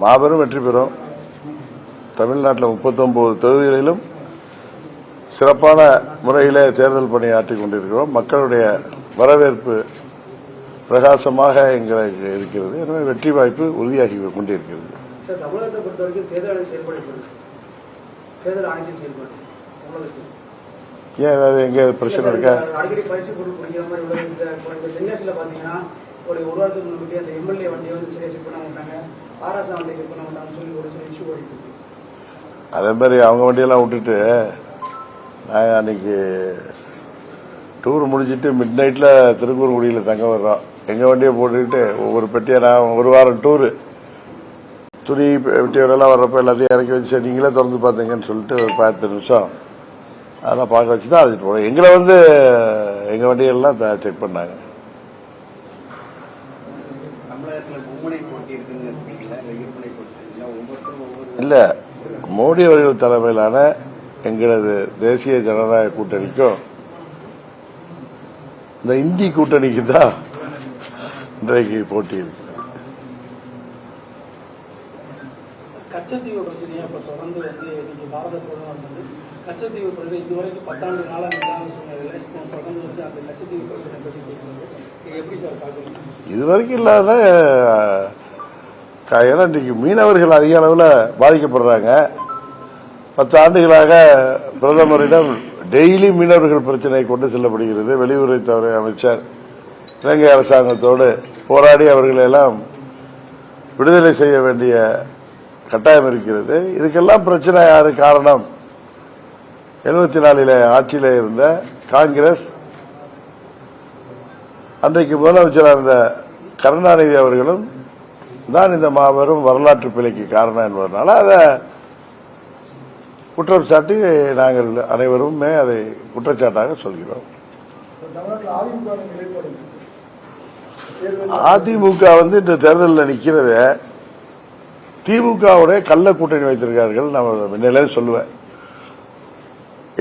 மாபெரும் வெற்றி பெறும். தமிழ்நாட்டில் முப்பத்தொன்பது தொகுதிகளிலும் சிறப்பான முறையிலே தேர்தல் பணி ஆற்றிக் கொண்டிருக்கிறோம். மக்களுடைய வரவேற்பு பிரகாசமாக எங்களுக்கு இருக்கிறது. எனவே வெற்றி வாய்ப்பு உறுதியாகி கொண்டிருக்கிறது. ஏன் ஏதாவது எங்கே பிரச்சனை இருக்கா? அடிக்கடி பரிசு பொருள் குடிக்கிற மாதிரி உள்ள இந்த ஒரு ஒரு வாரத்துக்கு முன்னாடி அந்த எம்எல்ஏ வண்டியை வந்து சரியா செக் பண்ண மாட்டாங்க பண்ண சொல்லி ஒரு சில இஷ்யூ ஓடிட்டு அதே மாதிரி அவங்க வண்டியெல்லாம் விட்டுட்டு நாங்கள் அன்னைக்கு டூர் முடிச்சுட்டு மிட் நைட்டில் திருக்கூர்குடியில் தங்க வர்றோம். எங்கள் வண்டியை போட்டுக்கிட்டு ஒவ்வொரு பெட்டியை நான் ஒரு வாரம் டூரு துணி பெட்டியோடலாம் வர்றப்ப எல்லாத்தையும் இறக்கி வச்சு நீங்களே திறந்து பார்த்தீங்கன்னு சொல்லிட்டு ஒரு பத்து நிமிஷம் அதெல்லாம் பார்க்க வச்சு தான் அழைச்சிட்டு போனோம். எங்களை வந்து எங்கள் வண்டியெல்லாம் செக் பண்ணாங்க தமிழகத்தில் மும்முனை போட்டி இருக்குன்னு இருக்கீங்களா இல்லை இருமுனை போட்டி இருக்குங்களா ஒவ்வொருத்தரும் ஒவ்வொரு இல்லை மோடி அவர்கள் தலைமையிலான எங்களது தேசிய ஜனநாயக கூட்டணிக்கும் இந்த இந்தி கூட்டணிக்கு தான் இன்றைக்கு போட்டி இருக்கு. கச்சத்தீவு பிரச்சனையை இப்போ தொடர்ந்து வந்து இன்னைக்கு பாரத பிரதமர் வந்து கச்சத்தீவு பிரச்சனை இதுவரைக்கும் பத்தாண்டு காலம் நிதான சூழ்நிலையில் இப்போ தொடர்ந்து வந்து அந்த கச்சத்தீவு பிரச்சனை பற்றி பேசுறது. இது எப்படி சார் பார்க்குறீங்க? இதுவரைக்கும் இல்லாத ஏன்னா இன்றைக்கு மீனவர்கள் அதிக அளவில் பாதிக்கப்படுறாங்க. பத்து ஆண்டுகளாக பிரதமரிடம் டெய்லி மீனவர்கள் பிரச்சனை கொண்டு செல்லப்படுகிறது. வெளியுறவுத்துறை அமைச்சர் இலங்கை அரசாங்கத்தோடு போராடி அவர்களெல்லாம் விடுதலை செய்ய வேண்டிய கட்டாயம் இருக்கிறது. இதுக்கெல்லாம் பிரச்சனை யாரு காரணம்? எழுபத்தி நாலில் ஆட்சியில் இருந்த காங்கிரஸ் அன்றைக்கு முதலமைச்சராக இருந்த கருணாநிதி அவர்களும் தான் இந்த மாபெரும் வரலாற்று பிழைக்கு காரணம் என்பதனால அதை குற்றம் சாட்டி நாங்கள் அனைவருமே அதை குற்றச்சாட்டாக சொல்கிறோம். அதிமுக வந்து இந்த தேர்தலில் நிற்கிறது திமுகவுடைய கள்ள கூட்டணி வைத்திருக்கார்கள் நான் முன்னிலே சொல்லுவேன்.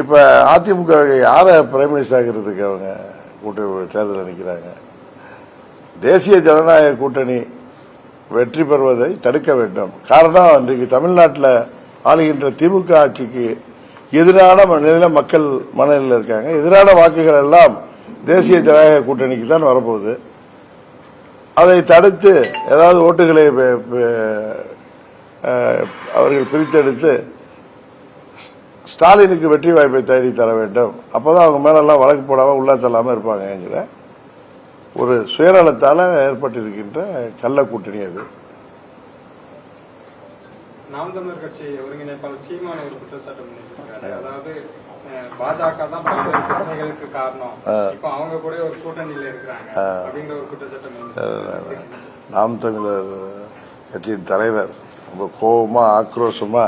இப்ப அதிமுக யாரை பிரைம் மினிஸ்டர் ஆகிறதுக்கு அவங்க கூட்டணி தேர்தலில் நிற்கிறாங்க? தேசிய ஜனநாயக கூட்டணி வெற்றி பெறுவதை தடுக்க வேண்டும். காரணம் இன்றைக்கு தமிழ்நாட்டில் ஆளுகின்ற திமுக ஆட்சிக்கு எதிரான நிலையில மக்கள் மனநிலையில் இருக்காங்க. எதிரான வாக்குகள் எல்லாம் தேசிய ஜனநாயக கூட்டணிக்கு தான் வரப்போகுது. அதை தடுத்து ஏதாவது ஓட்டுகளை அவர்கள் பிரித்தெடுத்து ஸ்டாலினுக்கு வெற்றி வாய்ப்பை தேடி தர வேண்டும். அப்போதான் அவங்க மேலெல்லாம் வழக்கு போடாமல் உள்ள தள்ளாம இருப்பாங்கங்கிற ஒரு சுயநலத்தால ஏற்பட்டிருக்கின்ற கள்ள கூட்டணி அது. நாம் தமிழர் கட்சி ஒருங்கிணைப்பாளர் சீமான ஒரு குற்றச்சாட்டு பண்ணியிருக்காரு அதாவது அஹ், பாஜக தான் பல்வேறு பிரச்சனைகளுக்கு காரணம். இப்போ அவங்க கூட ஒரு கூட்டணியில இருக்கிறாங்க அப்படிங்கிற ஒரு குற்றச்சாட்டு முன்வைச்சிருக்காரு. நாம் தமிழர் கட்சியின் தலைவர். ரொம்ப கோபமா ஆக்ரோஷமா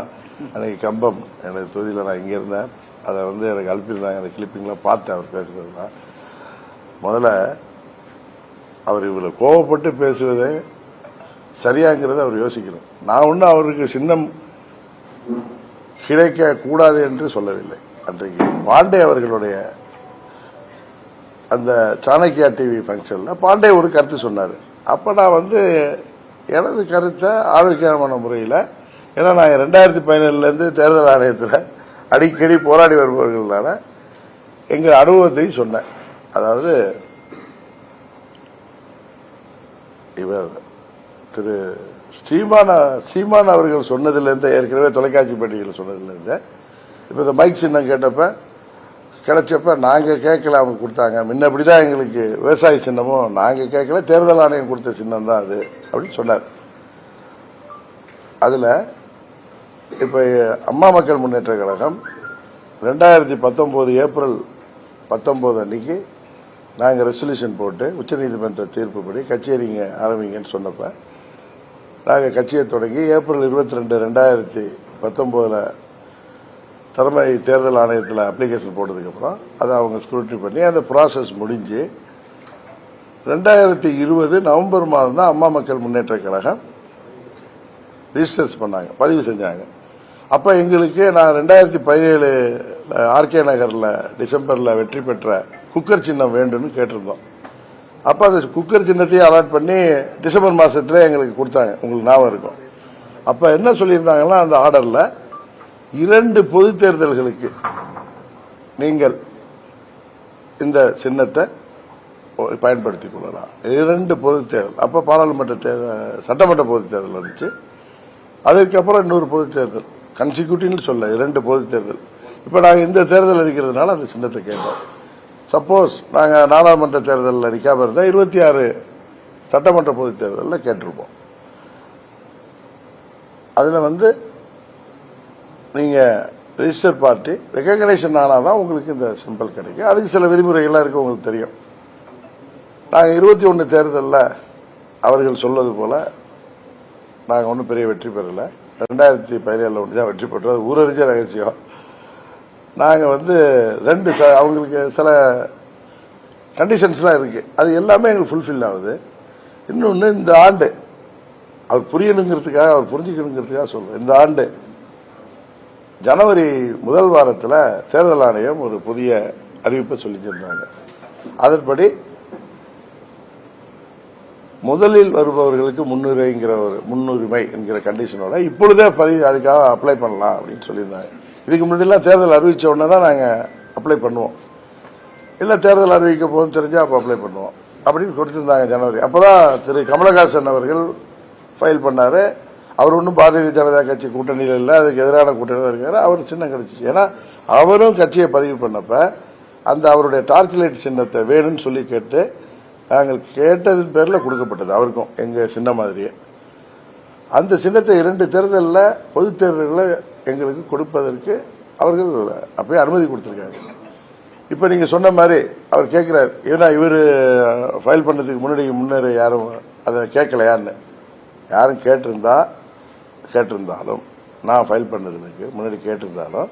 அன்னைக்கு கம்பம். எனக்கு தொகுதியில் நான் இங்கே இருந்தேன். அதை வந்து எனக்கு அனுப்பியிருந்தாங்க. அந்த கிளிப்பிங்லாம் பார்த்தேன் அவர் பேசுறதுலாம் முதல்ல அவர் இவ்வளவு கோவப்பட்டு பேசுவதே சரியாங்கிறத அவர் யோசிக்கணும். நான் ஒன்றும் அவருக்கு சின்னம் கிடைக்க கூடாது என்று சொல்லவில்லை. அன்றைக்கு பாண்டே அவர்களுடைய அந்த சாணக்கியா டிவி ஃபங்க்ஷனில் பாண்டே ஒரு கருத்து சொன்னார். அப்போ நான் வந்து எனது கருத்தை ஆரோக்கியமான முறையில் ஏன்னா நான் ரெண்டாயிரத்தி பதினேழுலேருந்து தேர்தல் ஆணையத்தில் அடிக்கடி போராடி வருபவர்களான எங்கள் அனுபவத்தையும் சொன்னேன். அதாவது இவர் திரு ஸ்ரீமான சீமான் அவர்கள் சொன்னதிலிருந்து ஏற்கனவே தொலைக்காட்சி பேட்டிகள் சொன்னதுலேருந்து இப்போ இந்த மைக் சின்னம் கேட்டப்ப கிடைச்சப்ப நாங்கள் கேட்கல அவங்க கொடுத்தாங்க. முன்ன அப்படிதான் எங்களுக்கு விவசாய சின்னமும் நாங்கள் கேட்கல தேர்தல் ஆணையம் கொடுத்த சின்னம் தான் அது அப்படின்னு சொன்னார். அதில் இப்போ அம்மா மக்கள் முன்னேற்ற கழகம் ரெண்டாயிரத்தி பத்தொம்போது ஏப்ரல் பத்தொம்போது அன்னைக்கு நாங்கள் ரெசல்யூஷன் போட்டு உச்சநீதிமன்ற தீர்ப்புப்படி கச்சேரிங்க ஆரம்பிங்கன்னு சொன்னப்போ நாங்கள் கட்சியை தொடங்கி ஏப்ரல் இருபத்தி ரெண்டு ரெண்டாயிரத்தி பத்தொம்போதில் தலைமை தேர்தல் ஆணையத்தில் அப்ளிகேஷன் போட்டதுக்கப்புறம் அதை அவங்க ஸ்க்ரூட்னி பண்ணி அந்த ப்ராசஸ் முடிஞ்சு ரெண்டாயிரத்தி இருபது நவம்பர் மாதம் தான் அம்மா மக்கள் முன்னேற்ற கழகம் ரிஜிஸ்டர்ஸ் பண்ணாங்க பதிவு செஞ்சாங்க. அப்போ எங்களுக்கு நான் ரெண்டாயிரத்தி பதினேழு ஆர்கே நகரில் டிசம்பரில் வெற்றி பெற்ற குக்கர் சின்னம் வேண்டும்னு கேட்டிருந்தோம். அப்போ அந்த குக்கர் சின்னத்தையும் அலாட் பண்ணி டிசம்பர் மாதத்தில் எங்களுக்கு கொடுத்தாங்க. உங்களுக்கு ஞாபகம் இருக்கும். அப்போ என்ன சொல்லியிருந்தாங்கன்னா அந்த ஆர்டரில் இரண்டு பொது தேர்தல்களுக்கு நீங்கள் இந்த சின்னத்தை பயன்படுத்திக் கொள்ளலாம். இரண்டு பொது தேர்தல். அப்போ பாராளுமன்ற தேர்தல் சட்டமன்ற பொது தேர்தல் வந்துச்சு. அதுக்கப்புறம் இன்னொரு பொது தேர்தல். கன்சிக்யூட்டிவ்னு சொல்ல இரண்டு பொது தேர்தல். இப்போ நாங்கள் இந்த தேர்தல் அடிக்கிறதுனால அந்த சின்னத்தை கேட்டோம். சப்போஸ் நாங்கள் நாடாளுமன்ற தேர்தலில் நிற்காம இருந்தால் இருபத்தி ஆறு சட்டமன்ற பொது தேர்தலில் கேட்டிருப்போம். அதில் வந்து நீங்கள் ரிஜிஸ்டர் பார்ட்டி ரெகக்னேஷன் ஆனாதான் உங்களுக்கு இந்த சிம்பிள் கிடைக்கும். அதுக்கு சில விதிமுறைகள்லாம் இருக்குது உங்களுக்கு தெரியும். நாங்கள் இருபத்தி ஒன்று தேர்தலில் அவர்கள் சொல்வது போல் நாங்கள் ஒன்றும் பெரிய வெற்றி பெறலை. ரெண்டாயிரத்தி பதினேழில் ஒன்று தான் வெற்றி பெற்றோம் அது ஊரறிஞ்ச ரகசியம். நாங்கள் வந்து ரெண்டு ச- அவங்களுக்கு சில கண்டிஷன்ஸ்லாம் இருக்குது அது எல்லாமே எங்களுக்கு ஃபுல்ஃபில் ஆகுது. இன்னொன்று இந்த ஆண்டு. அவர் புரியணுங்கிறதுக்காக அவர் புரிஞ்சுக்கணுங்கிறதுக்காக சொல்கிறேன் இந்த ஆண்டு ஜனவரி முதல் வாரத்தில் தேர்தல் ஆணையம் ஒரு புதிய அறிவிப்பை சொல்லிச்சிருந்தாங்க. அதன்படி முதலில் வருபவர்களுக்கு முன்னுரிமைங்கிற ஒரு முன்னுரிமை என்கிற கண்டிஷனோட இப்பொழுதே பதிவு அதுக்காக அப்ளை பண்ணலாம் அப்படின்னு சொல்லியிருந்தாங்க. இதுக்கு முன்னாடிலாம் தேர்தல் அறிவித்த உடனே தான் நாங்கள் அப்ளை பண்ணுவோம். இல்லை தேர்தல் அறிவிக்க போகணும்னு தெரிஞ்சால் அப்போ அப்ளை பண்ணுவோம். அப்படின்னு கொடுத்துருந்தாங்க ஜனவரி. அப்பதான் திரு கமலஹாசன் அவர்கள் ஃபைல் பண்ணார். அவர் ஒன்றும் பாரதிய ஜனதா கட்சி கூட்டணியில் இல்லை அதுக்கு எதிரான கூட்டணியில் இருக்கார். அவர் சின்னம் கட்சி ஏன்னா அவரும் கட்சியை பதிவு பண்ணப்ப அந்த அவருடைய டார்ச் லைட் சின்னத்தை வேணும்னு சொல்லி கேட்டு நாங்கள் கேட்டதின் பேரில் கொடுக்கப்பட்டது அவருக்கும் எங்கள் சின்ன மாதிரியே. அந்த சின்னத்தை இரண்டு தேர்தலில் பொது தேர்தலில் எங்களுக்கு கொடுப்பதற்கு அவர்கள் அப்பயே அனுமதி கொடுத்திருக்காங்க. இப்ப நீங்க சொன்ன மாதிரி அவர் கேட்கிறார் ஏன்னா இவர் ஃபைல் பண்ணதுக்கு முன்னாடி முன்னேற யாரும் அதை கேட்கலையான்னு யாரும் கேட்டிருந்தா கேட்டிருந்தாலும் நான் ஃபைல் பண்ணுறதுக்கு முன்னாடி கேட்டிருந்தாலும்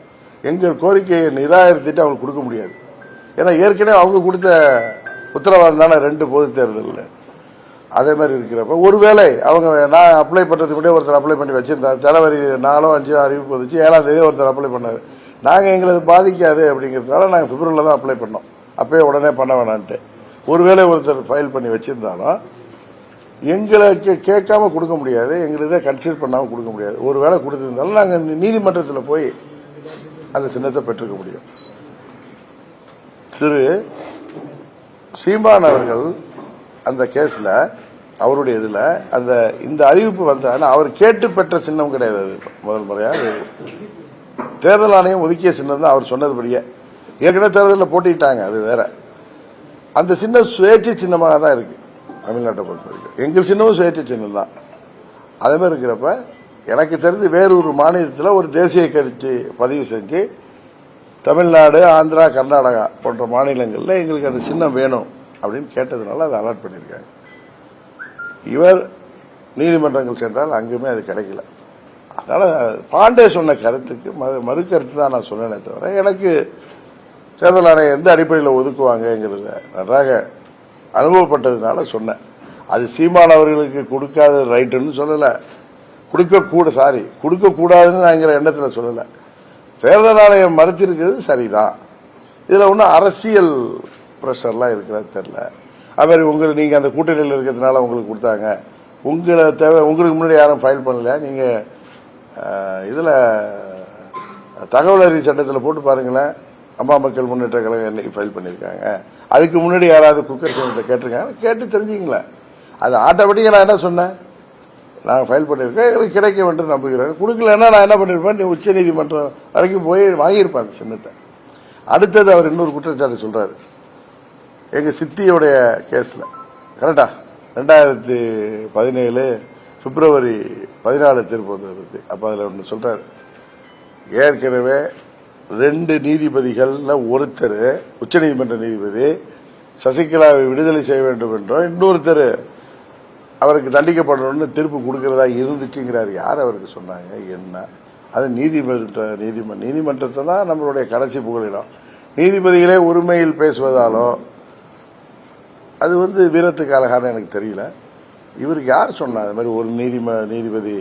எங்கள் கோரிக்கையை நிராகரித்துட்டு அவங்களுக்கு கொடுக்க முடியாது. ஏன்னா ஏற்கனவே அவங்க கொடுத்த உத்தரவாதம் தானே ரெண்டு பொது தேர்தலில். அதே மாதிரி இருக்கிறப்ப ஒருவேளை அவங்க நான் அப்ளை பண்ணுறதுக்கு முன்னாடி ஒருத்தர் அப்ளை பண்ணி வச்சுருந்தார். ஜனவரி நாலோ அஞ்சோ அறிவிப்பு வந்துச்சு ஏழாம் தேதி ஒருத்தர் அப்ளை பண்ணார். நாங்கள் எங்களுக்கு பாதிக்காது அப்படிங்கிறதுனால நாங்கள் பிப்ரவரியில் தான் அப்ளை பண்ணோம். அப்பயே உடனே பண்ண வேணான்ட்டு. ஒருவேளை ஒருத்தர் ஃபைல் பண்ணி வச்சுருந்தாலும் எங்களுக்கு கேட்காம கொடுக்க முடியாது எங்களுக்கு கன்சிடர் பண்ணாமல் கொடுக்க முடியாது. ஒருவேளை கொடுத்துருந்தாலும் நாங்கள் நீதிமன்றத்தில் போய் அந்த சின்னத்தை பெற்றுக்க முடியும். திரு சீமான் அவர்கள் அந்த கேஸில் அவருடைய இதில் அந்த இந்த அறிவிப்பு வந்த அவர் கேட்டு பெற்ற சின்னம் கிடையாது அது. முதல் முறையாக தேர்தல் ஆணையம் ஒதுக்கிய சின்னம் தான் அவர் சொன்னதுபடியே. ஏற்கனவே தேர்தலில் போட்டிட்டாங்க அது வேற. அந்த சின்னம் சுயேட்சை சின்னமாக தான் இருக்கு தமிழ்நாட்டை பொறுத்த வரைக்கும். எங்கள் சின்னமும் சுயேட்சை சின்னம் தான். அதே மாதிரி இருக்கிறப்ப எனக்கு தெரிஞ்சு வேறொரு மாநிலத்தில் ஒரு தேசிய கட்சி பதிவு செஞ்சு தமிழ்நாடு ஆந்திரா கர்நாடகா போன்ற மாநிலங்களில் எங்களுக்கு அந்த சின்னம் வேணும். அப்படின்னு கேட்டதுனால அதை அலாட் பண்ணியிருக்காங்க. இவர் நீதிமன்றங்கள் சென்றால் அங்குமே அது கிடைக்கல. அதனால பாண்டே சொன்ன கருத்துக்கு மறு மறு கருத்து தான் நான் சொன்னேனே தவிர எனக்கு தேர்தல் ஆணையம் எந்த அடிப்படையில் ஒதுக்குவாங்கங்கிறத நன்றாக அனுபவப்பட்டதுனால சொன்னேன். அது சீமான் அவர்களுக்கு கொடுக்காத ரைட்டுன்னு சொல்லலை. கொடுக்கக்கூட சாரி கொடுக்கக்கூடாதுன்னு நாங்கிற எண்ணத்தில் சொல்லலை. தேர்தல் ஆணையம் மறுத்திருக்கிறது சரிதான். இதில் ஒன்றும் அரசியல் ப்ரெஷர்லாம் இருக்கிறது தெரியல. அது உங்களுக்கு நீங்க அந்த கூட்டணியில் இருக்கிறதுனால உங்களுக்கு கொடுத்தாங்க. உங்களை தேவை உங்களுக்கு முன்னாடி யாரும் ஃபைல் பண்ணல. நீங்க இதில் இதுல தகவல் அறிவு சட்டத்தில் போட்டு பாருங்களேன். அம்மா மக்கள் முன்னேற்ற கழகம் என்னைக்கு ஃபைல் பண்ணியிருக்காங்க. அதுக்கு முன்னாடி யாராவது குக்கர் சின்னத்தை கேட்டிருக்காங்க. கேட்டு தெரிஞ்சுங்களேன் அது ஆட்டோமேட்டிக்காக நான் என்ன சொன்னேன்? நான் ஃபைல் பண்ணியிருக்கேன். எங்களுக்கு கிடைக்க வேண்டும் நம்புகிறேன். கொடுக்கலன்னா நான் என்ன பண்ணிருப்பேன் நீ உச்ச நீதிமன்றம் வரைக்கும் போய் வாங்கியிருப்பேன் அந்த சின்னத்தை. அடுத்தது அவர் இன்னொரு குற்றச்சாட்டு சொல்கிறாரு எங்க சித்தியோடைய கேஸ்ல. கரெக்டா? ரெண்டாயிரத்தி பதினேழு பிப்ரவரி பதினாலு தீர்ப்பு வந்து அப்ப அதுல ஒன்று சொல்றாரு. ஏற்கனவே ரெண்டு நீதிபதிகள்ல ஒருத்தர் உச்சநீதிமன்ற நீதிபதி சசிகலாவை விடுதலை செய்ய வேண்டும் என்றும் இன்னொருத்தர் அவருக்கு தண்டிக்கப்படணும்னு தீர்ப்பு கொடுக்கறதா இருந்துச்சுங்கிறார். யார் அவருக்கு சொன்னாங்க? என்ன? அது நீதிமன்ற நீதிமன்ற நீதிமன்றத்தை தான் நம்மளுடைய கடைசி புகழிடம் நீதிபதிகளே உரிமையில் பேசுவதாலோ அது வந்து வீரத்துக்கு அழகான எனக்கு தெரியல. இவருக்கு யார் சொன்னா அது மாதிரி ஒரு நீதிம நீதிபதி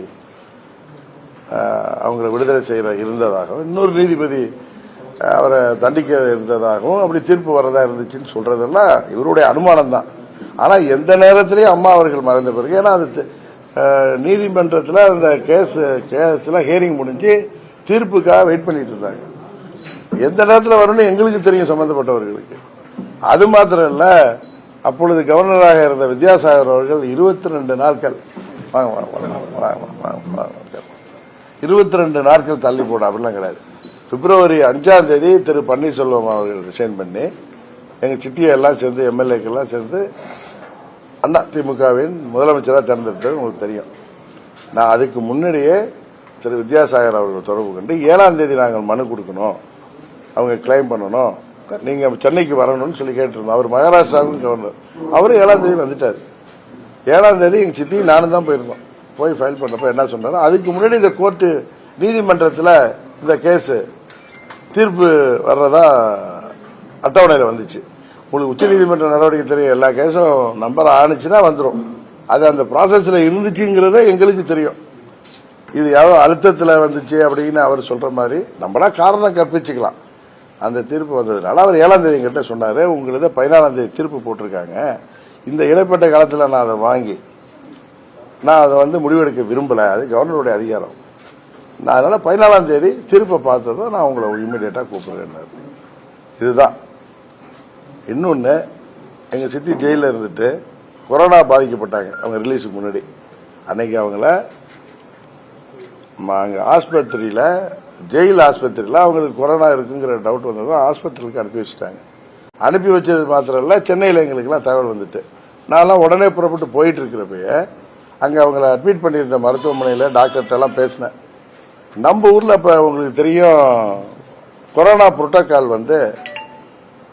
அவங்கள விடுதலை செய்கிற இருந்ததாகவும் இன்னொரு நீதிபதி அவரை தண்டிக்க இருந்ததாகவும் அப்படி தீர்ப்பு வரதா இருந்துச்சுன்னு சொல்றதெல்லாம் இவருடைய அனுமானம் தான் ஆனால் எந்த நேரத்திலையும் அம்மா அவர்கள் மறைந்த பிறகு ஏன்னா அது நீதிமன்றத்தில் அந்த கேஸ் கேஸில் ஹியரிங் முடிஞ்சு தீர்ப்புக்காக வெயிட் பண்ணிட்டு இருந்தாங்க. எந்த நேரத்தில் வரணும்னு எங்களுக்கு தெரியும் சம்மந்தப்பட்டவர்களுக்கு அது மாத்திரம் இல்லை அப்பொழுது கவர்னராக இருந்த வித்யாசாகர் அவர்கள் இருபத்தி ரெண்டு நாட்கள் வாங்க வாங்க வாங்க வாங்க வாங்க வாங்க இருபத்தி ரெண்டு நாட்கள் தள்ளி போட அப்படிலாம் கிடையாது பிப்ரவரி அஞ்சாம் தேதி திரு பன்னீர்செல்வம் அவர்கள் ரிசைன் பண்ணி எங்க சித்தியை எல்லாம் சேர்ந்து எம்எல்ஏக்கெல்லாம் சேர்ந்து அண்ணா திமுகவின் முதலமைச்சராக தேர்ந்தெடுத்தது உங்களுக்கு தெரியும் நான் அதுக்கு முன்னாடியே திரு வித்யாசாகர் அவர்கள் தொடர்பு கொண்டு ஏழாம் தேதி நாங்கள் மனு கொடுக்கணும் அவங்க கிளைம் பண்ணணும் நீங்க சென்னைக்கு வரணும்னு சொல்லி கேட்டிருந்தோம். அவர் மகாராஷ்டிராவுக்கும் கவர்னர் அவரும் ஏழாம் தேதி வந்துட்டார். ஏழாம் தேதி எங்க சித்தி நானும் தான் போயிருந்தோம். போய் ஃபைல் பண்ணப்ப என்ன சொன்னார்? அதுக்கு முன்னாடி இந்த கோர்ட்டு நீதிமன்றத்தில் இந்த கேஸ் தீர்ப்பு வர்றதா அட்டவணையில் வந்துச்சு. உங்களுக்கு உச்சநீதிமன்ற நடவடிக்கை தெரியும். எல்லா கேஸும் நம்பர் ஆணுச்சுன்னா வந்துடும் அது அந்த ப்ராசஸில் இருந்துச்சுங்கிறத எங்களுக்கு தெரியும். இது யாரோ அழுத்தத்தில் வந்துச்சு அப்படின்னு அவர் சொல்கிற மாதிரி நம்மளா காரணம் கற்பிச்சுக்கலாம். அந்த தீர்ப்பு வந்ததுனால அவர் ஏழாம் தேதி கிட்ட சொன்னார் உங்களது பதினாலாம் தேதி தீர்ப்பு போட்டிருக்காங்க. இந்த இடைப்பட்ட காலத்தில் நான் அதை வாங்கி நான் அதை வந்து முடிவெடுக்க விரும்பலை. அது கவர்னருடைய அதிகாரம். நான் அதனால் பதினாலாம் தேதி தீர்ப்பை பார்த்ததும் நான் உங்களை இம்மிடியட்டா கூப்பிடுறேன் இதுதான். இன்னொன்று எங்கள் சித்தி ஜெயிலில் இருந்துட்டு கொரோனா பாதிக்கப்பட்டாங்க. அவங்க ரிலீஸுக்கு முன்னாடி. அன்னைக்கு அவங்கள அங்கே ஆஸ்பத்திரியில் ஜெயில் ஆஸ்பத்திரியில் அவங்களுக்கு கொரோனா இருக்குங்கிற டவுட் வந்ததும் ஆஸ்பத்திரிக்கு அனுப்பி வச்சுட்டாங்க. அனுப்பி வச்சது மாத்திரம் இல்லை சென்னையில் எங்களுக்குலாம் தகவல் வந்துட்டு. நான்லாம் உடனே புறப்பட்டு போயிட்டு இருக்கிறப்பயே அங்கே அவங்கள அட்மிட் பண்ணியிருந்த மருத்துவமனையில் டாக்டர்கிட்ட எல்லாம் பேசினேன். நம்ம ஊரில் இப்போ உங்களுக்கு தெரியும் கொரோனா புரோட்டோக்கால் வந்து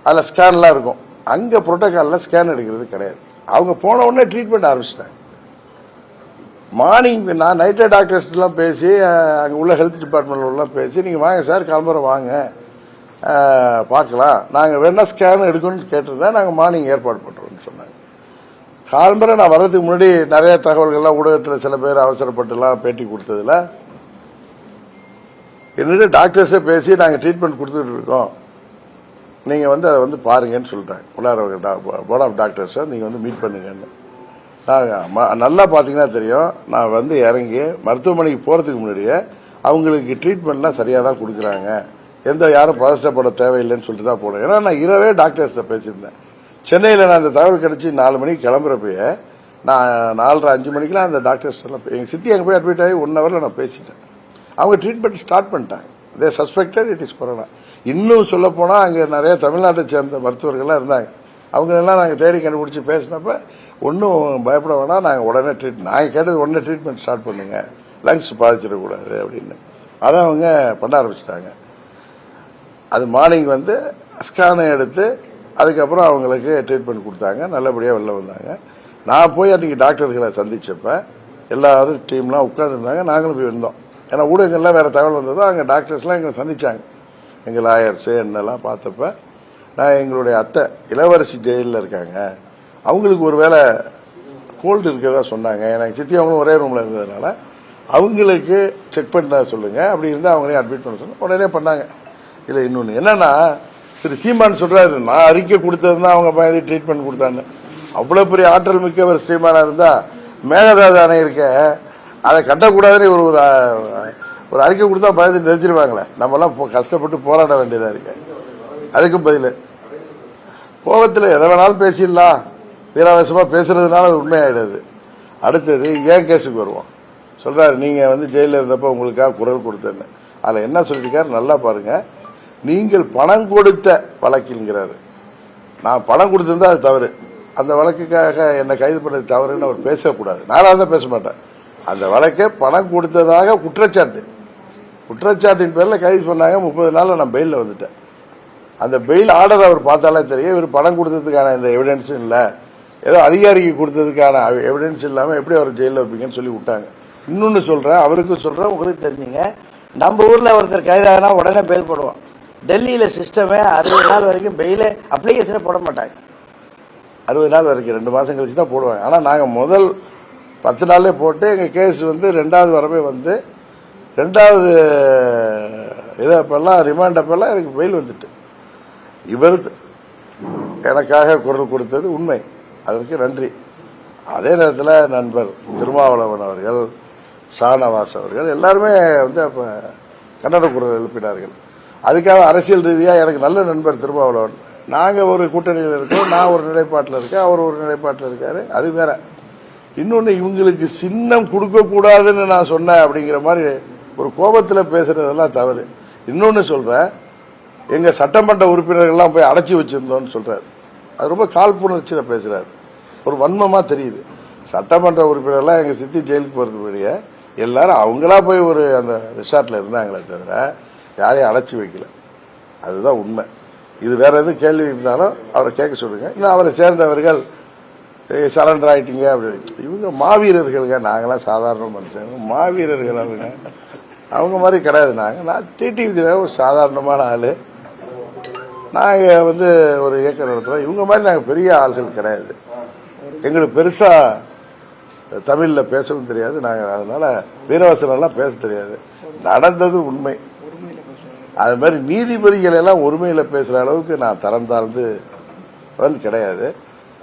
அதில் ஸ்கேன்லாம் இருக்கும். அங்கே புரோட்டோக்காலில் ஸ்கேன் எடுக்கிறது கிடையாது. அவங்க போன உடனே ட்ரீட்மெண்ட் ஆரம்பிச்சிட்டாங்க. மார்னிங் நான் நைட்டே டாக்டர்ஸ்லாம் பேசி அங்கே உள்ள ஹெல்த் டிபார்ட்மெண்ட்லாம் பேசி நீங்கள் வாங்க சார் கிளம்புற வாங்க. பார்க்கலாம். நாங்கள் வேணா ஸ்கேன் எடுக்கணும்னு கேட்டிருந்தேன். நாங்கள் மார்னிங் ஏற்பாடு பண்ணுறோம்னு சொன்னாங்க. காலம்பரை நான் வர்றதுக்கு முன்னாடி நிறைய தகவல்கள்லாம் ஊடகத்தில் சில பேர் அவசரப்பட்டுலாம் பேட்டி கொடுத்ததுல. என்னுடைய டாக்டர்ஸே பேசி நாங்கள் ட்ரீட்மெண்ட் கொடுத்துட்டு இருக்கோம். நீங்கள் வந்து அதை வந்து பாருங்கன்னு சொல்லிட்டாங்க. உள்ளார போர்ட் ஆஃப் டாக்டர்ஸை நீங்கள் வந்து மீட் பண்ணுங்கன்னு. நான் ம- நல்லா பார்த்தீங்கன்னா தெரியும். நான் வந்து இறங்கி மருத்துவமனைக்கு போகிறதுக்கு முன்னாடியே அவங்களுக்கு ட்ரீட்மெண்ட்லாம் சரியாக தான் கொடுக்குறாங்க. எந்த யாரும் பதஷ்டப்பட தேவையில்லைன்னு சொல்லிட்டு தான் போனேன் ஏன்னா நான் இரவே டாக்டர்ஸ்ட்ட பேசியிருந்தேன். சென்னையில் நான் அந்த தகவல் கிடச்சி நாலு மணிக்கு கிளம்புறப்பயே நான் நாலரை அஞ்சு மணிக்கெலாம் அந்த டாக்டர்ஸ்டெல்லாம் எங்கள் சித்தி அங்கே போய் அட்மிட் ஆகி ஒன் ஹவரில் நான் பேசிட்டேன். அவங்க ட்ரீட்மெண்ட் ஸ்டார்ட் பண்ணிட்டாங்க. They suspected it is corona இன்னும் சொல்லப்போனால் அங்கே நிறைய தமிழ்நாட்டை சேர்ந்த மருத்துவர்கள்லாம் இருந்தாங்க. அவங்களெல்லாம் நாங்கள் தேடி கண்டுபிடிச்சி பேசினப்ப ஒன்றும் பயப்பட வேணாம். நாங்கள் உடனே ட்ரீட் நாங்கள் கேட்டது உடனே ட்ரீட்மெண்ட் ஸ்டார்ட் பண்ணுங்க. லங்ஸ் பாதிச்சிடக்கூடாது அப்படின்னு. அதை அவங்க பண்ண ஆரம்பிச்சிட்டாங்க. அது மார்னிங் வந்து ஸ்கேனை எடுத்து அதுக்கப்புறம் அவங்களுக்கு ட்ரீட்மெண்ட் கொடுத்தாங்க. நல்லபடியாக வெளில வந்தாங்க. நான் போய் அன்றைக்கி டாக்டர்களை சந்திச்சப்ப எல்லாரும் டீம்லாம் உட்காந்துருந்தாங்க நாங்களும் போய் இருந்தோம் ஏன்னா ஊடகங்கள்லாம் வேறு தகவல் வந்ததோ அங்கே டாக்டர்ஸ்லாம் எங்களை சந்தித்தாங்க எங்கள் லாயர்ஸு என்னெல்லாம் பார்த்தப்ப நான் எங்களுடைய அத்தை இளவரசி ஜெயிலில் இருக்காங்க. அவங்களுக்கு ஒரு வேளை கோல்டு இருக்கிறதா சொன்னாங்க. எனக்கு சித்தி அவங்களும் ஒரே ரூமில் இருந்ததுனால அவங்களுக்கு செக் பண்ண சொல்லுங்கள் அப்படி இருந்தால் அவங்களே அட்மிட் பண்ண சொல்லுங்க. உடனே பண்ணாங்க. இல்லை இன்னொன்று என்னன்னா திரு சீமான் சொல்கிறாரு நான் அறிக்கை கொடுத்தது தான் அவங்க பயந்து ட்ரீட்மெண்ட் கொடுத்தான்னு. அவ்வளோ பெரிய ஆற்றல் மிக்கவர் ஸ்ரீமானாக இருந்தால் மேகதாது அணை இருக்க அதை கட்டக்கூடாதுன்னு ஒரு ஒரு ஒரு அறிக்கை கொடுத்தா பயந்து நிறுத்திடுவாங்களே. நம்மலாம் போ- கஷ்டப்பட்டு போராட வேண்டியதாக இருக்கு. அதுக்கும் பதில். கோபத்தில் எதை வேணாலும் பேசிடலாம். வீராவேசமாக பேசுறதுனால அது உண்மையாயிடுது. அடுத்தது ஏன் கேஸுக்கு வருவோம்? சொல்கிறாரு நீங்கள் வந்து ஜெயிலில் இருந்தப்போ உங்களுக்காக குரல் கொடுத்தேன்னு. அதில் என்ன சொல்லியிருக்காரு? நல்லா பாருங்கள் நீங்கள் பணம் கொடுத்த வழக்கில்ங்கிறாரு. நான் பணம் கொடுத்துருந்தா அது தவறு. அந்த வழக்குக்காக என்னை கைது பண்ணது தவறுன்னு அவர் பேசக்கூடாது. நானாக தான் பேச மாட்டேன். அந்த வழக்கை பணம் கொடுத்ததாக குற்றச்சாட்டு. குற்றச்சாட்டின் பேரில் கைது பண்ணாங்க. முப்பது நாளில் நான் பெயிலில் வந்துட்டேன். அந்த பெயில் ஆர்டர் அவர் பார்த்தாலே தெரியும். இவர் பணம் கொடுத்ததுக்கான இந்த எவிடன்ஸும் இல்லை. ஏதோ அதிகாரிக்கு கொடுத்ததுக்கான எவிடன்ஸ் இல்லாமல் எப்படி அவர் ஜெயிலில் வைப்பீங்கன்னு சொல்லி விட்டாங்க. இன்னொன்று சொல்கிறேன் அவருக்கும் சொல்கிறேன் உங்களுக்கு தெரிஞ்சுங்க. நம்ம ஊரில் ஒருத்தர் கைதாகினா உடனே பெயில் போடுவோம் டெல்லியில் சிஸ்டமே அறுபது நாள் வரைக்கும் பெயிலே அப்ளிகேஷனே போட மாட்டாங்க. அறுபது நாள் வரைக்கும் ரெண்டு மாதம் கழிச்சு தான் போடுவாங்க. ஆனால் நாங்கள் முதல் பத்து நாளே போட்டு எங்கள் கேஸ் வந்து ரெண்டாவது வரவே வந்து ரெண்டாவது இதை அப்பெல்லாம் ரிமாண்ட் அப்பெல்லாம் எனக்கு பெயில் வந்துட்டு. இவருக்கு எனக்காக குரல் கொடுத்தது உண்மை. அதற்கு நன்றி. அதே நேரத்தில் நண்பர் திருமாவளவன் அவர்கள் ஷானவாஸ் அவர்கள் எல்லாருமே வந்து அப்போ கன்னட குரல் எழுப்பினார்கள். அதுக்காக அரசியல் ரீதியாக எனக்கு நல்ல நண்பர் திருமாவளவன். நாங்கள் ஒரு கூட்டணியில் இருக்கோம் நான் ஒரு நிலைப்பாட்டில் இருக்கேன் அவர் ஒரு நிலைப்பாட்டில் இருக்காரு. அது வேற. இன்னொன்று இவங்களுக்கு சின்னம் கொடுக்கக்கூடாதுன்னு நான் சொன்னேன் அப்படிங்கிற மாதிரி ஒரு கோபத்தில் பேசுறதெல்லாம் தவறு. இன்னொன்று சொல்கிறேன் எங்கள் சட்டமன்ற உறுப்பினர்கள்லாம் போய் அடைச்சி வச்சுருந்தோன்னு சொல்கிறார் அது ரொம்ப காழ்ப்புணர்ச்சியில் பேசுகிறார் ஒரு வன்மமாக தெரியுது. சட்டமன்ற உறுப்பினர்லாம் எங்கள் சித்தி ஜெயிலுக்கு போகிறதுபடியே எல்லாரும் அவங்களா போய் ஒரு அந்த ரிசார்ட்டில் இருந்தாங்களே தவிர யாரையும் அடைச்சி வைக்கல. அதுதான் உண்மை. இது வேற எதுவும் கேள்வி இருந்தாலும் அவரை கேட்க சொல்லுங்க. இன்னும் அவரை சேர்ந்தவர்கள் சரண்டர் ஆயிட்டீங்க அப்படின்னு இவங்க மாவீரர்களுங்க. நாங்களாம் சாதாரண மனுஷங்க. மாவீரர்கள் அவங்க. அவங்க மாதிரி கிடையாது. நாங்கள் நான் டிடிவி ஒரு சாதாரணமான ஆள். நாங்கள் வந்து ஒரு இயக்கம் நடத்துகிறோம் இவங்க மாதிரி நாங்கள் பெரிய ஆள்கள் கிடையாது. எங்களுக்கு பெருசாக தமிழில் பேசவும் தெரியாது. நாங்கள் அதனால வீரவாசனெல்லாம் பேச தெரியாது. நடந்தது உண்மை. அது மாதிரி நீதிபதிகள் எல்லாம் ஒருமையில் பேசுகிற அளவுக்கு நான் தரம் தாழ்ந்து கிடையாது.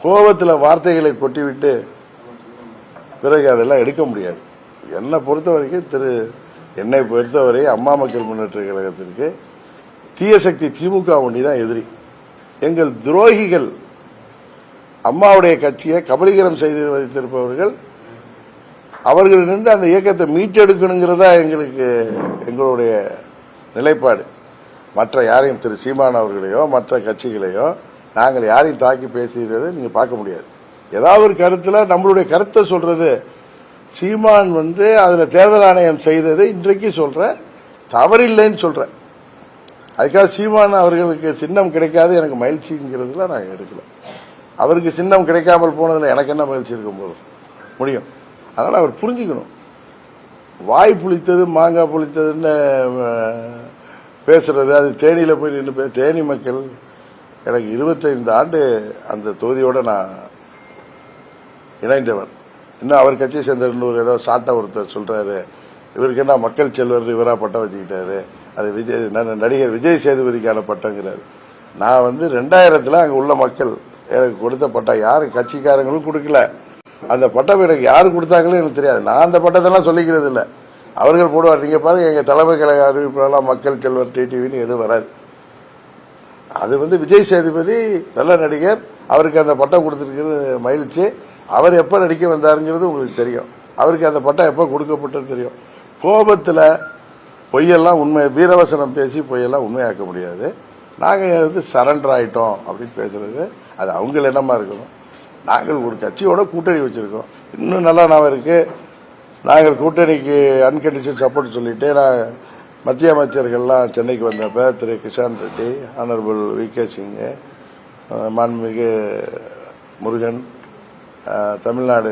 கோபத்தில் வார்த்தைகளை கொட்டிவிட்டு பிறகு அதெல்லாம் எடுக்க முடியாது. என்னை பொறுத்த வரைக்கும் திரு என்னை பொறுத்தவரை அம்மா மக்கள் முன்னேற்ற கழகத்திற்கு தீயசக்தி திமுக ஒண்டி தான் எதிரி. எங்கள் துரோகிகள் அம்மாவுடைய கட்சியை கபலீகரம் செய்து வைத்திருப்பவர்கள் அவர்களிருந்து அந்த இயக்கத்தை மீட்டெடுக்கணுங்கிறதா எங்களுக்கு எங்களுடைய நிலைப்பாடு. மற்ற யாரையும் திரு சீமான் அவர்களையோ மற்ற கட்சிகளையோ நாங்கள் யாரையும் தாக்கி பேசுகிறதை நீங்க பார்க்க முடியாது. ஏதாவது ஒரு கருத்துல நம்மளுடைய கருத்தை சொல்றது. சீமான் வந்து அதுல தேர்தல் ஆணையம் செய்தது இன்றைக்கு சொல்றேன் தவறில்லைன்னு சொல்கிறேன் அதுக்காக சீமான் அவர்களுக்கு சின்னம் கிடைக்காது எனக்கு மகிழ்ச்சிங்கிறதுல நான் எடுக்கலை. அவருக்கு சின்னம் கிடைக்காமல் போனதில் எனக்கு என்ன மகிழ்ச்சி இருக்கும் போது முடியும். அதனால் அவர் புரிஞ்சுக்கணும். வாய் புளித்தது மாங்காய் புளித்ததுன்னு பேசுறது அது தேனியில் போய் நின்று பே- தேனி மக்கள் எனக்கு இருபத்தைந்து ஆண்டு அந்த தொகுதியோடு நான் இணைந்தவன் இன்னும் அவர் கட்சியை சேர்ந்த இன்னொரு ஏதோ சாட்டை ஒருத்தர் சொல்கிறாரு இவருக்கு என்ன மக்கள் செல்வர் இவராக பட்டம் வச்சுக்கிட்டாரு. அது விஜய் ந- நடிகர் விஜய் சேதுபதிக்கான பட்டங்கிறார். நான் வந்து ரெண்டாயிரத்தில் அங்கே உள்ள மக்கள் எனக்கு கொடுத்த பட்டம் யாரும் கட்சிக்காரங்களும் கொடுக்கல. அந்த பட்டம் எனக்கு யார் கொடுத்தாங்களோ எனக்கு தெரியாது. நான் அந்த பட்டத்தெல்லாம் சொல்லிக்கிறது இல்லை. அவர்கள் போடுவார். நீங்கள் பாருங்கள் எங்கள் தலைமை கழக அறிவிப்பாளர் மக்கள் செல்வர் டிடிவின்னு எதுவும் வராது. அது வந்து விஜய் சேதுபதி நல்ல நடிகர். அவருக்கு அந்த பட்டம் கொடுத்துருக்கிறது மகிழ்ச்சி. அவர் எப்போ நடிக்க வந்தாருங்கிறது உங்களுக்கு தெரியும். அவருக்கு அந்த பட்டம் எப்போ கொடுக்கப்பட்டது தெரியும். கோபத்தில் பொய்யெல்லாம் உண்மை வீரவசனம் பேசி பொய்யெல்லாம் உண்மையாக்க முடியாது. நாங்கள் வந்து சரண்டர் ஆகிட்டோம் அப்படின்னு பேசுறது. அது அவங்கள என்னமா இருக்கணும்? நாங்கள் ஒரு கட்சியோட கூட்டணி வச்சிருக்கோம். இன்னும் நல்லா நான் இருக்கு. நாங்கள் கூட்டணிக்கு அன்கண்டிஷன் சப்போர்ட் சொல்லிட்டு நான் மத்திய அமைச்சர்கள்லாம் சென்னைக்கு வந்தப்ப திரு Kishan Reddy honourable V K Singh மாண்புமிகு முருகன் தமிழ்நாடு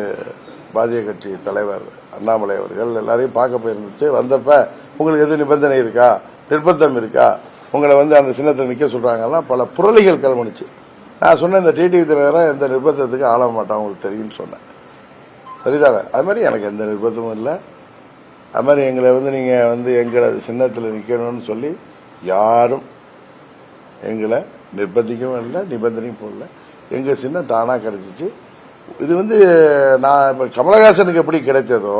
பாஜக கட்சி தலைவர் அண்ணாமலை அவர்கள் எல்லாரையும் பார்க்க போயிருந்துட்டு வந்தப்ப உங்களுக்கு எது நிபந்தனை இருக்கா? நிர்பந்தம் இருக்கா? உங்களை வந்து அந்த சின்னத்தில் நிக்க சொல்றாங்கன்னா பல புரளிகள் கிளம்பிச்சு நான் சொன்ன இந்த டிடிவி தலைவரை எந்த நிர்பந்தத்துக்கு ஆள மாட்டான் உங்களுக்கு தெரியும்னு சொன்னேன். சரிதானே அது மாதிரி எனக்கு எந்த நிர்பந்தமும் இல்லை. அது மாதிரி எங்களை வந்து நீங்கள் வந்து எங்களை சின்னத்தில் நிற்கணும்னு சொல்லி யாரும் எங்களை நிர்பந்திக்கவும் இல்லை நிபந்தனையும் போடல. எங்கள் சின்னம் தானாக கிடச்சிச்சு. இது வந்து நான் இப்போ கமலஹாசனுக்கு எப்படி கிடைச்சதோ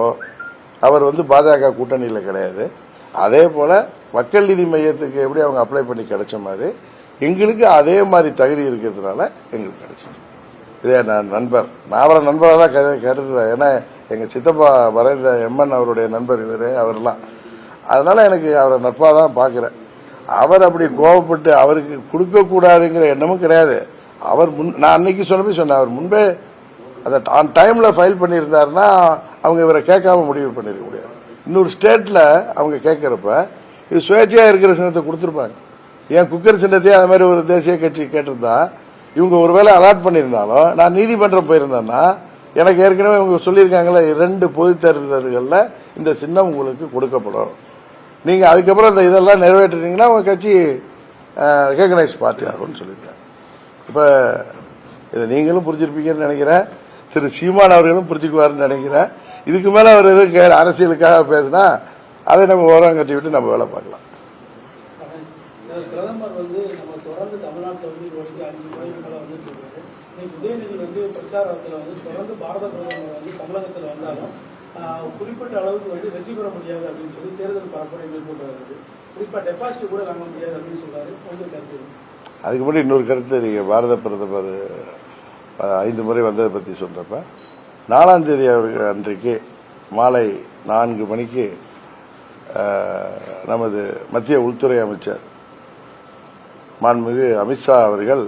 அவர் வந்து பாஜக கூட்டணியில் கிடையாது. அதே போல் மக்கள் நீதி மையத்துக்கு எப்படி அவங்க அப்ளை பண்ணி கிடைச்ச மாதிரி எங்களுக்கு அதே மாதிரி தகுதி இருக்கிறதுனால எங்களுக்கு கிடைச்சிது. இதே நான் நண்பர். நான் அவரை நண்பராக தான் கரு- கருதுறேன். ஏன்னா எங்கள் சித்தப்பா வரைந்த எம்என் அவருடைய நண்பர் இவர் அவர்லாம். அதனால் எனக்கு அவரை நட்பாக தான் பார்க்குறேன். அவர் அப்படி கோவப்பட்டு அவருக்கு கொடுக்கக்கூடாதுங்கிற எண்ணமும் கிடையாது. அவர் முன் நான் அன்னைக்கு சொன்னபடி சொன்னேன். அவர் முன்பே அதை ஆன் டைமில் ஃபைல் பண்ணியிருந்தாருன்னா அவங்க இவரை கேட்காம முடிவு பண்ணியிருக்க முடியாது. இன்னொரு ஸ்டேட்டில் அவங்க கேட்குறப்ப இது சுயேட்சையாக இருக்கிற சின்னத்தை கொடுத்துருப்பாங்க. ஏன் குக்கர் சின்னத்தையே அது மாதிரி ஒரு தேசிய கட்சி கேட்டிருந்தா இவங்க ஒருவேளை அலாட் பண்ணியிருந்தாலும் நான் நீதிமன்றம் போயிருந்தேன்னா எனக்கு ஏற்கனவே இவங்க சொல்லியிருக்காங்களே இரண்டு பொதுத் தேர்தல்களில் இந்த சின்னம் உங்களுக்கு கொடுக்கப்படும். நீங்கள் அதுக்கப்புறம் இந்த இதெல்லாம் நிறைவேற்றினீங்கன்னா உங்கள் கட்சி ரெக்கக்னைஸ் பார்ட்டி ஆகும்னு சொல்லியிருக்காங்க. இப்போ இதை நீங்களும் புரிஞ்சிருப்பீங்கன்னு நினைக்கிறேன். திரு சீமான் அவர்களும் புரிஞ்சுக்குவாருன்னு நினைக்கிறேன். இதுக்கு மேலே அவர் எதுவும் கே- அரசியலுக்காக பேசினா அதை நம்ம ஓரம் கட்டி விட்டு நம்ம வேலை பார்க்கலாம். பிரதமர் வந்து நம்ம தொடர்ந்து தமிழ்நாட்டில் வந்து இது வரைக்கும் அஞ்சு முறைக்கு மேலே வந்துட்டு இருக்காரு இன்னைக்கு உதயநிதி வந்து பிரச்சாரத்தில் வந்து தொடர்ந்து பாரத பிரதமர் வந்து தமிழகத்தில் வந்தாலும் குறிப்பிட்ட அளவுக்கு வந்து வெற்றி பெற முடியாது அப்படின்னு சொல்லி தேர்தல் பரப்புரை மேற்கொண்டு வருது குறிப்பாக டெபாசிட் கூட வாங்க முடியாது அப்படின்னு சொல்றாரு. உங்க கருத்து அதுக்கு முன்னாடி இன்னொரு கருத்து நீங்கள் பாரத பிரதமர் ஐந்து முறை வந்ததை பற்றி சொல்கிறப்ப நாலாம் தேதி அவர்கள் அன்றைக்கு மாலை நான்கு மணிக்கு நமது மத்திய உள்துறை அமைச்சர் மாண்புமிகு அமித்ஷா அவர்கள்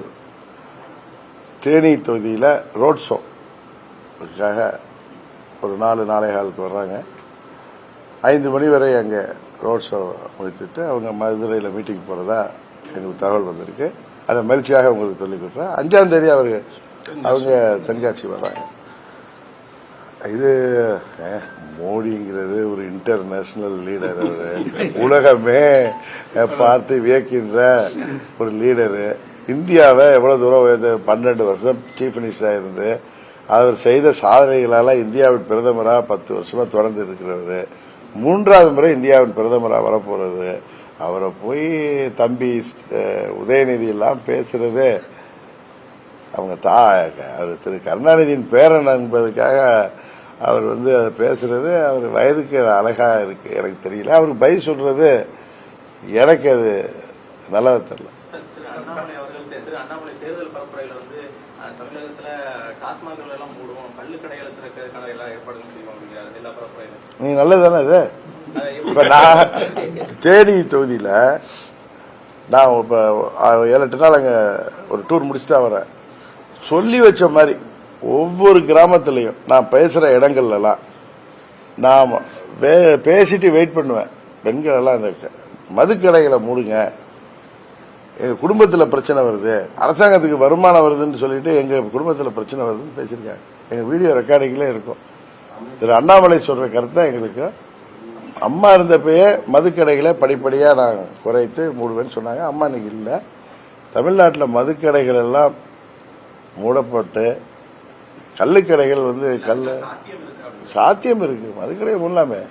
தேனி தொகுதியில் ரோட் ஷோ அதுக்காக ஒரு நாலு நாளை காலுக்கு வர்றாங்க. ஐந்து மணி வரை அங்கே ரோட் ஷோ முடித்துட்டு அவங்க மதுரையில் மீட்டிங் போகிறதா எங்களுக்கு தகவல் வந்திருக்கு. அதை மகிழ்ச்சியாக உங்களுக்கு சொல்லிக் கொடுக்குறேன். அஞ்சாம் தேதி அவர்கள் அவங்க தென்காட்சி வர்றாங்க. இது மோடிங்கிறது ஒரு இன்டர்நேஷனல் லீடர் அவரு உலகமே பார்த்து வியக்கின்ற ஒரு லீடரு இந்தியாவை எவ்வளவு தூரம் பன்னெண்டு வருஷம் சீஃப் மினிஸ்டராக இருந்து அவர் செய்த சாதனைகளால இந்தியாவின் பிரதமராக பத்து வருஷமா தொடர்ந்து இருக்கிறது மூன்றாவது முறை இந்தியாவின் பிரதமராக வரப்போறது. அவரை போய் தம்பி உதயநிதி எல்லாம் பேசுறது அவங்க தா அவர் திரு கருணாநிதியின் பேரன் என்பதுக்காக அவர் வந்து அதை பேசுறது அவர் வயதுக்கு அழகா இருக்கு எனக்கு தெரியல. அவருக்கு பதில் சொல்றது எனக்கு அது நல்லா தெரியல. நீ நல்லதுதானே இது? இப்ப நான் தேனி தொகுதியில நான் இப்ப ஏழு எட்டு நாள் அங்க ஒரு டூர் முடிச்சுட்டு வரேன். சொல்லி வச்ச மாதிரி ஒவ்வொரு கிராமத்துலேயும் நான் பேசுற இடங்கள்ல எல்லாம் நான் வே- பேசிட்டு வெயிட் பண்ணுவேன். பெண்கள் எல்லாம் இந்த மதுக்கடைகளை மூடுங்க. எங்க குடும்பத்துல பிரச்சனை வருது. அரசாங்கத்துக்கு வருமானம் வருதுன்னு சொல்லிட்டு எங்க குடும்பத்துல பிரச்சனை வருதுன்னு பேசியிருக்காங்க. எங்க வீடியோ ரெக்கார்டிங்ல இருக்கும். திரு அண்ணாமலை சொல்ற கருத்து தான் எங்களுக்கு. அம்மா இருந்தப்பயே மதுக்கடைகளை படிப்படியா நான் குறைத்து மூடுவேன்னு சொன்னாங்க. அம்மா இன்னைக்கு இல்லை. தமிழ்நாட்டில் மதுக்கடைகள் எல்லாம் மூடப்பட்டு கள்ளுக்கடைகள் வந்து கல் சாத்தியம் இருக்கு. மதுக்கடையை மூடலாமே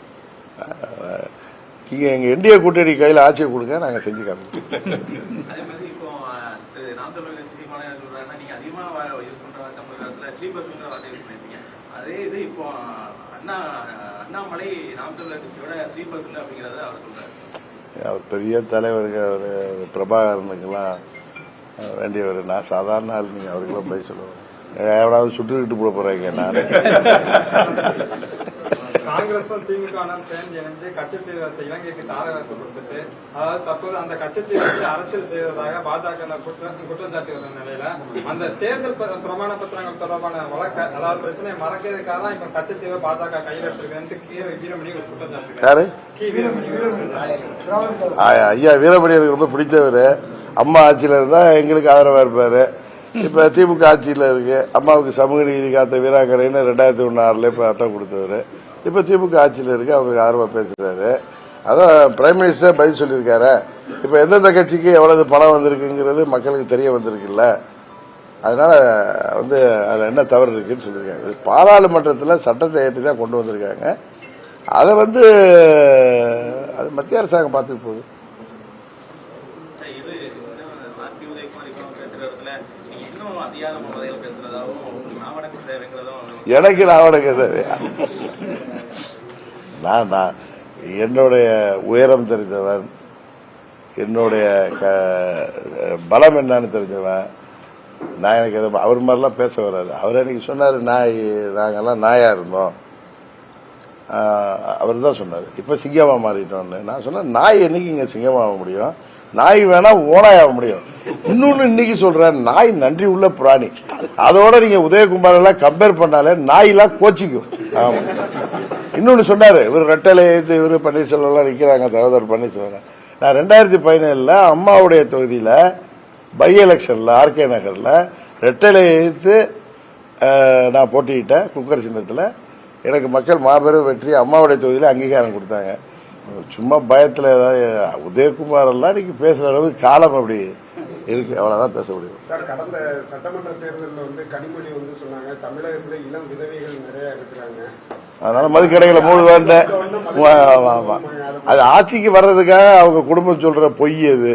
அஹ், நீங்க எங்க இந்திய கூட்டணி கையில் ஆட்சியை கொடுங்க நாங்க செஞ்சு காமிக்கிறோம். அவர் பெரிய தலைவருக்கு அவர் பிரபாகரனுக்கெல்லாம் வேண்டியவர். நான் சாதாரண ஆள் நீங்க அவருக்கெல்லாம் போய் சொல்லுவேன் எவனாவது சுட்டுக்கிட்டு போட போறாங்க நான். காங்கிரஸும் திமுக சேர்ந்து இணைஞ்சு கட்சித்தீவிரத்தை இலங்கைக்கு தாரகத்தை கொடுத்துட்டு அதாவது தற்போது அந்த கட்சித்தீவிரத்தை அரசியல் செய்வதாக பாஜக குற்றம் குற்றச்சாட்டி வந்த நிலையில அந்த தேர்தல் பிரமாண பத்திரங்கள் தொடர்பான வழக்க அதாவது பிரச்சனையை மறக்கிறதுக்காக தான் இப்ப கட்சித்தீவை பாஜக கையில் எடுத்திருக்குன்னு வீரமணி ஒரு குற்றச்சாட்டு ஐயா வீரமணி எனக்கு ரொம்ப பிடித்தவர். அம்மா ஆட்சியில இருந்தா எங்களுக்கு ஆதரவா இருப்பாரு. இப்ப திமுக ஆட்சியில் இருக்கு. அம்மாவுக்கு சமூக நீதி காத்த வீராங்கரைன்னு ரெண்டாயிரத்தி ஒன்னு ஆறுல இப்ப அட்டம் கொடுத்தவர். இப்ப திமுக ஆட்சியில் இருக்கு அவருக்கு ஆர்வம் பேசுறாரு. அதான் பிரைம் மினிஸ்டர் பதில் சொல்லியிருக்காரு. இப்ப எந்தெந்த கட்சிக்கு எவ்வளவு பணம் வந்திருக்குங்கிறது மக்களுக்கு தெரிய வந்திருக்குல்ல. அதனால வந்து அதுல என்ன தவறு இருக்குன்னு சொல்லியிருக்காங்க. பாராளுமன்றத்தில் சட்டத்தை ஏற்றி தான் கொண்டு வந்திருக்காங்க. அதை வந்து அது மத்திய அரசாங்கம் பார்த்துட்டு போகுது இது ஆர்டி உதயகுமார் இப்போ பேசுற இடத்துல நீங்க எனக்கு ராவணங்க தேவையா? நான் நான் என்னுடைய உயரம் தெரிந்தவன் என்னுடைய க- பலம் என்னன்னு தெரிஞ்சவன் நான் எனக்கு எதுவும் அவர் மாதிரிலாம் பேச வராது. அவர் அன்னைக்கு சொன்னார் நாய் நாங்கெல்லாம் நாயாக இருந்தோம். அவர் தான் சொன்னார். இப்போ சிங்கமாக மாறிட்டோம்னு. நான் சொன்னேன் நாய் என்றைக்கு இங்கே சிங்கமாக முடியும்? நாய் வேணா ஓனாயாக முடியும். இன்னொன்னு இன்னைக்கு சொல்றேன் நாய் நன்றி உள்ள பிராணி. அதோட நீங்க உதயகுமார் எல்லாம் கம்பேர் பண்ணாலே நாய் எல்லாம் கோச்சிக்கும். ஆமா. இன்னொன்னு சொன்னாரு இவர் ரெட்டலை ஏத்து இவர் பன்னீர்செல்வம் எல்லாம் நிக்கிறாங்க சகோதரர் பன்னீர்செல்வம் நான் ரெண்டாயிரத்தி பதினேழுல அம்மாவுடைய தொகுதியில பை எலெக்ஷன்ல ஆர்கே நகர்ல ரெட்டலை எதிர்த்து நான் போட்டியிட்டேன் குக்கர் சின்னத்தில். எனக்கு மக்கள் மாபெரும் வெற்றி அம்மாவுடைய தொகுதியில் அங்கீகாரம் கொடுத்தாங்க. சும்மா பயத்தில் ஏதாவது உதயகுமார் எல்லாம் இன்னைக்கு பேசுற அளவுக்கு காலம் அப்படி இருக்கு. அவ்வளவுதான் பேச முடியும். சார் கடந்த சட்டமன்ற தேர்தலில் வந்து கனிமொழி வந்து சொன்னாங்க தமிழகத்துல இளம் விதவைகள் நிறைய இருக்கிறாங்க. அதனால மதுக்கடைகளை மூடுவேன்ட்டு ஆமா, ஆமா. அது ஆட்சிக்கு வர்றதுக்காக அவங்க குடும்பம் சொல்ற பொய் அது.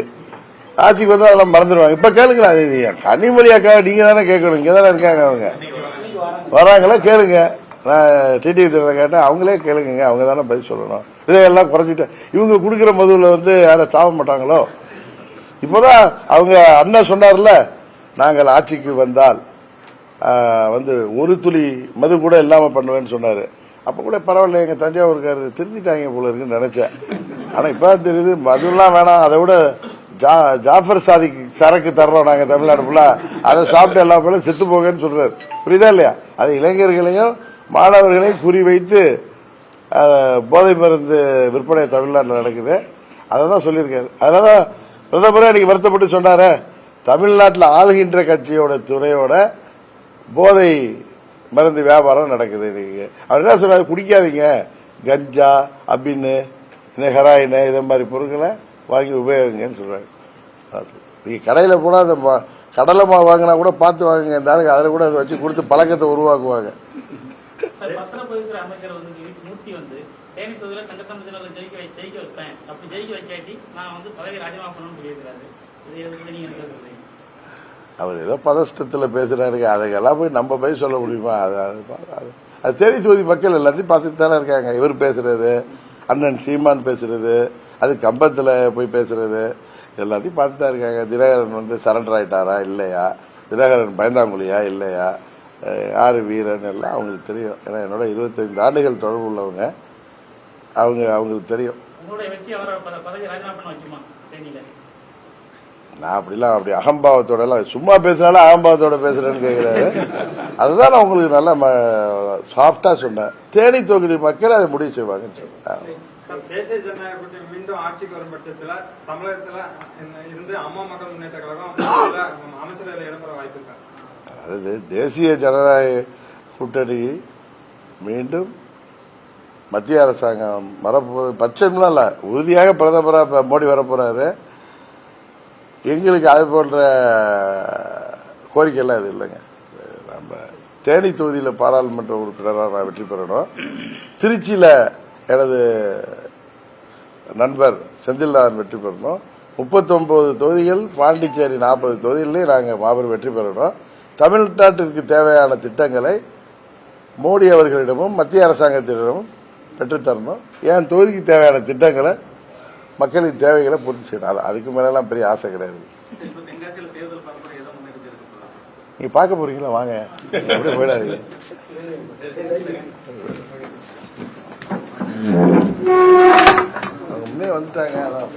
ஆட்சிக்கு வந்து அதெல்லாம் மறந்துடுவாங்க. இப்ப கேளுங்களா அது இது கனிமொழி அக்கா நீங்க தானே கேட்கணும். இங்க தானே இருக்காங்க அவங்க. வராங்களா? கேளுங்க. நான் டிடி கேட்டேன். அவங்களே கேளுங்க அவங்க தானே பதில் சொல்லணும். இதையெல்லாம் குறைஞ்சிட்டேன் இவங்க கொடுக்குற மதுவில் வந்து யாரும் சாக மாட்டாங்களோ? இப்போதான் அவங்க அண்ணன் சொன்னார்ல நாங்கள் ஆட்சிக்கு வந்தால் வந்து ஒரு துளி மது கூட இல்லாமல் பண்ணுவேன்னு சொன்னார். அப்போ கூட பரவாயில்ல எங்கள் தஞ்சாவூருக்காரர் திருந்திட்டாங்க போல இருக்குன்னு நினச்சேன். ஆனால் இப்போ தெரியுது மதுலாம் வேணாம் அதை விட ஜா ஜாஃபர் சாதிக்கு சரக்கு தர்றோம் நாங்கள் தமிழ்நாடு ஃபுல்லாக அதை சாப்பிட்டு எல்லா பேரும் செத்து போங்கன்னு சொல்கிறார் புரியுதா இல்லையா? அது இளைஞர்களையும் மாணவர்களையும் குறிவைத்து வைத்து போதை மருந்து விற்பனை தமிழ்நாட்டில் நடக்குது. அதை தான் சொல்லியிருக்காரு. அதனால தான் பிரதமரே அன்னைக்கு வருத்தப்பட்டு சொன்னார தமிழ்நாட்டில் ஆளுகின்ற கட்சியோட துறையோட போதை மருந்து வியாபாரம் நடக்குது இன்னைக்கு. அவர் என்ன சொன்னார்? குடிக்காதீங்க. கஞ்சா அபின்னு ஹெராயின் இதை மாதிரி பொருட்களை வாங்கி உபயோகிங்கன்னு சொல்றாரு. அதான் நீங்க கடையில் போனால் அந்த கடலை மாவு வாங்கினா கூட பார்த்து வாங்குங்க. இருந்தாலும் அதில் கூட அதை வச்சு கொடுத்து பழக்கத்தை உருவாக்குவாங்க. சார் வந்து மூர்த்தி வந்து தேனி தொகுதியில் தங்கத்தமிழ்ல ஜெயிக்க வை ஜெயிக்க வைப்பேன். அப்படி ஜெயிக்க வைக்காட்டி நான் வந்து பதவி ராஜினாமா பண்ணணும்னு சொல்லியிருக்கிறாரு. இது எதுக்கு நீங்கள் என்ன சொல்றீங்க? அவர் ஏதோ பதஷ்டத்தில் பேசுகிறாருங்க அதுக்கெல்லாம் போய் நம்ம போய் சொல்ல முடியுமா? அது அது அது- அது தேடி தொகுதி மக்கள் எல்லாத்தையும் பார்த்துட்டு தானே இருக்காங்க. இவர் பேசுறது அண்ணன் சீமான் பேசுறது அது கம்பத்தில் போய் பேசுறது எல்லாத்தையும் பார்த்துட்டு தான் இருக்காங்க. தினகரன் வந்து சரண்டர் ஆகிட்டாரா இல்லையா? தினகரன் பயந்தாங்குழியா? இல்லையா? யாரு வீரன் எல்லாம் அவங்களுக்கு தெரியும். ஏன்னா என்னோட இருபத்தைந்து ஆண்டுகள் தொடர்பு உள்ளவங்க. அவங்க அவங்களுக்கு தெரியும். நான் அப்படிலாம் அப்படி அகம்பாவத்தோட எல்லாம் சும்மா பேசினாலும் அகம்பாவத்தோட பேசுறேன்னு கேட்கிறாரு அதுதான் நான் உங்களுக்கு நல்லா சாஃப்டா சொன்னேன். தேனி தொகுதி மக்கள் அதை முடிவு செய்வாங்கன்னு சொன்னேன். சார், தேசிய ஜனநாயக கூட்டணி மீண்டும் ஆட்சிக்கு வரும் பட்சத்துல தமிழகத்துல இருந்து அம்மா மக்கள் முன்னேற்ற கழகம் அமைச்சரவையில் இடம்பெற வாய்ப்பு இருக்கா? அதாவது தேசிய ஜனநாயக கூட்டணி மீண்டும் மத்திய அரசாங்கம் வரப்போகுது. பட்சம்லாம் இல்லை. உறுதியாக பிரதமராக இப்போ மோடி வரப்போறாரு. எங்களுக்கு அது போன்ற கோரிக்கையெல்லாம் இது இல்லைங்க. நம்ம தேனி தொகுதியில் பாராளுமன்ற உறுப்பினராக நான் வெற்றி பெறணும். திருச்சியில் எனது நண்பர் செந்தில்நாதன் வெற்றி பெறணும். முப்பத்தொன்பது தொகுதிகள் பாண்டிச்சேரி நாற்பது தொகுதிகளிலே நாங்கள் மாபெரும் வெற்றி பெறணும். தமிழ்நாட்டிற்கு தேவையான திட்டங்களை மோடி அவர்களிடமும் மத்திய அரசாங்கத்திடமும் பெற்றுத்தரணும் என் தொகுதிக்கு தேவையான திட்டங்களை மக்களின் தேவைகளை பூர்த்தி செய்யணும். அதுக்கு மேலாம் பெரிய ஆசை கிடையாது. நீங்க பார்க்க போறீங்களா? வாங்க. நீங்க அப்படியே போயிடாதீங்க. அவங்க முன்னே வந்துட்டாங்க. அதான்.